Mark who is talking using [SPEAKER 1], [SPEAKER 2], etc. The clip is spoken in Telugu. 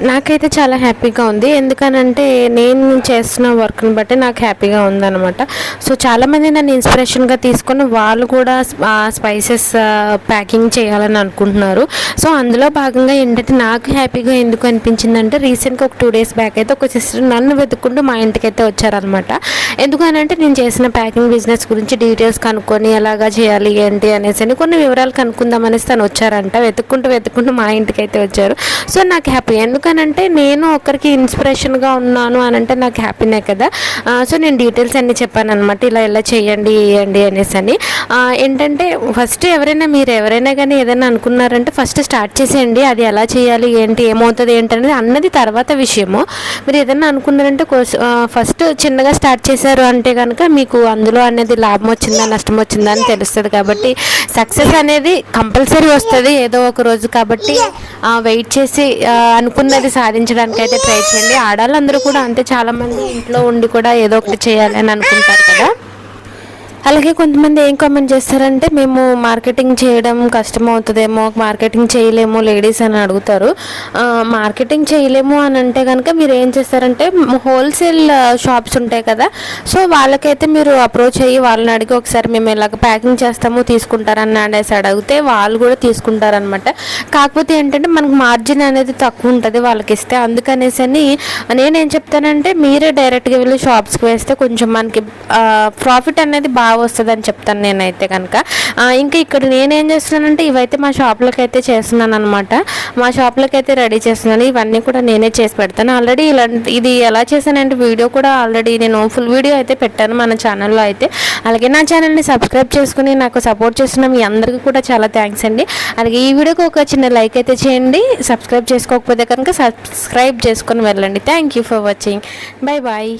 [SPEAKER 1] నాకైతే చాలా హ్యాపీగా ఉంది. ఎందుకనంటే నేను చేస్తున్న వర్క్ని బట్టి నాకు హ్యాపీగా ఉందన్నమాట. సో చాలామంది నన్ను ఇన్స్పిరేషన్గా తీసుకొని వాళ్ళు కూడా స్పైసెస్ ప్యాకింగ్ చేయాలని అనుకుంటున్నారు. సో అందులో భాగంగా ఏంటంటే నాకు హ్యాపీగా ఎందుకు అనిపించిందంటే రీసెంట్గా ఒక టూ డేస్ బ్యాక్ అయితే ఒక సిస్టర్ నన్ను వెతుక్కుంటూ మా ఇంటికి అయితే వచ్చారనమాట ఎందుకనంటే నేను చేసిన ప్యాకింగ్ బిజినెస్ గురించి డీటెయిల్స్ కనుక్కొని ఎలాగా చేయాలి ఏంటి అనేసి అని కొన్ని వివరాలు కనుక్కుందామనేసి తను వచ్చారంట. వెతుక్కుంటూ వెతుక్కుంటూ మా ఇంటికి అయితే వచ్చారు. సో నాకు హ్యాపీ. ఎందుకనంటే నేను ఒకరికి ఇన్స్పిరేషన్గా ఉన్నాను అని అంటే నాకు హ్యాపీనే కదా. సో నేను డీటెయిల్స్ అన్నీ చెప్పాను అనమాట ఇలా ఇలా చేయండి వేయండి అనేసి అని. ఏంటంటే ఫస్ట్ ఎవరైనా మీరు ఎవరైనా కానీ ఏదైనా అనుకున్నారంటే ఫస్ట్ స్టార్ట్ చేసేయండి. అది ఎలా చేయాలి? ఏంటి? ఏమవుతుంది? ఏంటి? అనేది అన్నది తర్వాత విషయము. మీరు ఏదైనా అనుకున్నారంటే ఫస్ట్ చిన్నగా స్టార్ట్ చేశారు అంటే కనుక మీకు అందులో అనేది లాభం వచ్చిందా? నష్టం వచ్చిందా? అని తెలుస్తుంది కాబట్టి సక్సెస్ అనేది కంపల్సరీ వస్తుంది. ఏదో ఒక రోజు కాబట్టి వెయిట్ చేసి అనుకున్న అనుకున్నది సాధించడానికి అయితే ట్రై చేయండి. ఆడవాళ్ళందరూ కూడా అంతే చాలామంది ఇంట్లో ఉండి కూడా ఏదో ఒకటి చేయాలి అని అనుకుంటారు కదా. అలాగే కొంతమంది ఏం కామెంట్ చేస్తారంటే మేము మార్కెటింగ్ చేయడం కష్టం అవుతుందేమో మార్కెటింగ్ చేయలేము లేడీస్ అని అడుగుతారు. మార్కెటింగ్ చేయలేము అని అంటే కనుక మీరు ఏం చేస్తారంటే హోల్సేల్ షాప్స్ ఉంటాయి కదా సో వాళ్ళకైతే మీరు అప్రోచ్ అయ్యి వాళ్ళని అడిగి ఒకసారి మేము ఇలాగ ప్యాకింగ్ చేస్తాము తీసుకుంటారని అనేసి అడిగితే వాళ్ళు కూడా తీసుకుంటారనమాట కాకపోతే ఏంటంటే మనకు మార్జిన్ అనేది తక్కువ ఉంటుంది వాళ్ళకి ఇస్తే. అందుకనేసి అని నేనేం చెప్తానంటే మీరే డైరెక్ట్గా వెళ్ళి షాప్స్కి వేస్తే కొంచెం మనకి ప్రాఫిట్ అనేది బాగా వస్తుందని చెప్తాను నేనైతే కనుక. ఇంకా ఇక్కడ నేనేం చేస్తున్నానంటే ఇవైతే మా షాప్లోకి అయితే చేస్తున్నాను అనమాట మా షాప్లోకి అయితే రెడీ చేస్తున్నాను. ఇవన్నీ కూడా నేనే చేసి పెడతాను. ఆల్రెడీ ఇలాంటి ఇది ఎలా చేశానంటే వీడియో కూడా ఆల్రెడీ నేను ఫుల్ వీడియో అయితే పెట్టాను మన ఛానల్లో అయితే. అలాగే నా ఛానల్ని సబ్స్క్రైబ్ చేసుకుని నాకు సపోర్ట్ చేస్తున్న మీ అందరికీ కూడా చాలా థ్యాంక్స్ అండి. అలాగే ఈ వీడియోకి ఒక చిన్న లైక్ అయితే చేయండి. సబ్స్క్రైబ్ చేసుకోకపోతే కనుక సబ్స్క్రైబ్ చేసుకొని వెళ్ళండి. Thank you for watching. Bye bye.